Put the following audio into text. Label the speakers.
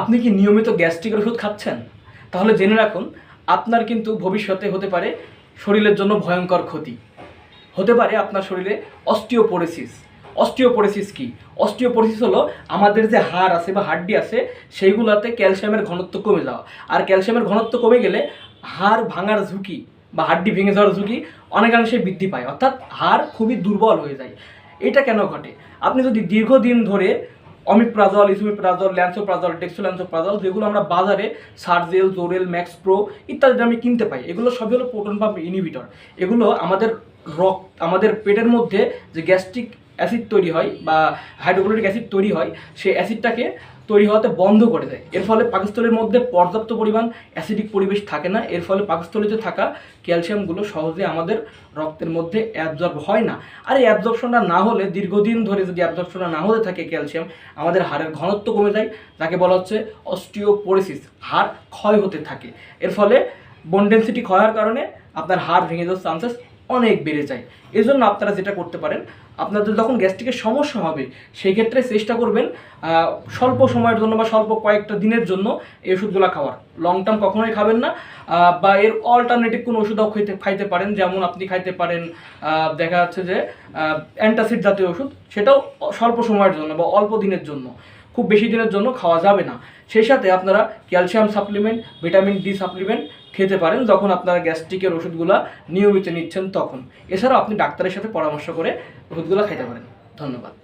Speaker 1: আপনি কি নিয়মিত গ্যাস্ট্রিকের ওষুধ খাচ্ছেন? তাহলে জেনে রাখুন, আপনার কিন্তু ভবিষ্যতে হতে পারে শরীরের জন্য ভয়ঙ্কর ক্ষতি। হতে পারে আপনার শরীরে অস্টিওপোরেসিস। অস্টিওপোরেসিস কি? অস্টিওপোরেসিস হলো আমাদের যে হাড় আছে বা হাড্ডি আছে, সেইগুলোতে ক্যালসিয়ামের ঘনত্ব কমে যাওয়া। আর ক্যালসিয়ামের ঘনত্ব কমে গেলে হাড় ভাঙার ঝুঁকি বা হাড্ডি ভেঙে যাওয়ার ঝুঁকি অনেকাংশে বৃদ্ধি পায়। অর্থাৎ হাড় খুবই দুর্বল হয়ে যায়। এটা কেন ঘটে? আপনি যদি দীর্ঘদিন ধরে অমিপ্রাজল, ইসুমিপ্রাজল, ল্যান্সোপ্রাজল ডেক্সোল্যান্সোপ্রাজল যেগুলো আমরা বাজারে সার্জেল, জোরেল ম্যাক্স প্রো ইত্যাদি আমি কিনতে পাই। এগুলো সবই হলো প্রোটন পাম্প ইনহিবিটর। এগুলো আমাদের রক আমাদের পেটের মধ্যে যে গ্যাস্ট্রিক অ্যাসিড তৈরি হয় বা হাইড্রোক্লোরিক অ্যাসিড তৈরি হয়, সেই অ্যাসিডটাকে তৈরি হওয়াতে বন্ধ করে দেয়। এর ফলে পাকস্থলীর মধ্যে পর্যাপ্ত পরিমাণ অ্যাসিডিক পরিবেশ থাকে না। এর ফলে পাকস্থলীতে থাকা ক্যালসিয়ামগুলো সহজে আমাদের রক্তের মধ্যে অ্যাবজর্ব হয় না। আর এই অ্যাবজর্পশনটা না হলে দীর্ঘদিন ধরে যদি অ্যাবজর্পশনটা না হতে থাকে ক্যালসিয়াম, আমাদের হাড়ের ঘনত্ব কমে যায়। যাকে বলা হচ্ছে অস্টিওপোরেসিস হাড় ক্ষয় হতে থাকে। এর ফলে বোন ডেন্সিটি ক্ষয় কারণে আপনার হাড় ভেঙে যাওয়ার চান্সেস অনেক বেড়ে যায়। এই জন্য আপনারা যেটা করতে পারেন, আপনাদের যখন গ্যাস্ট্রিকের সমস্যা হবে, সেই ক্ষেত্রে চেষ্টা করবেন স্বল্প সময়ের জন্য বা স্বল্প কয়েকটা দিনের জন্য এই ওষুধগুলো খাওয়ার। লং টার্ম কখনোই খাবেন না বা এর অল্টারনেটিভ কোনো ওষুধও খাইতে খাইতে পারেন, যেমন আপনি খাইতে পারেন দেখা যাচ্ছে যে অ্যান্টাসিড জাতীয় ওষুধ, সেটাও স্বল্প সময়ের জন্য বা অল্প দিনের জন্য। খুব বেশি দিনের জন্য খাওয়া যাবে না। সেই সাথে আপনারা calcium supplement vitamin D supplement খেতে পারেন, যখন আপনার গ্যাস্ট্রিকের ওষুধগুলো নিয়মিত নিচ্ছেন তখন। এছাড়াও আপনি ডাক্তারের সাথে পরামর্শ করে ওষুধগুলো খেতে পারেন। ধন্যবাদ।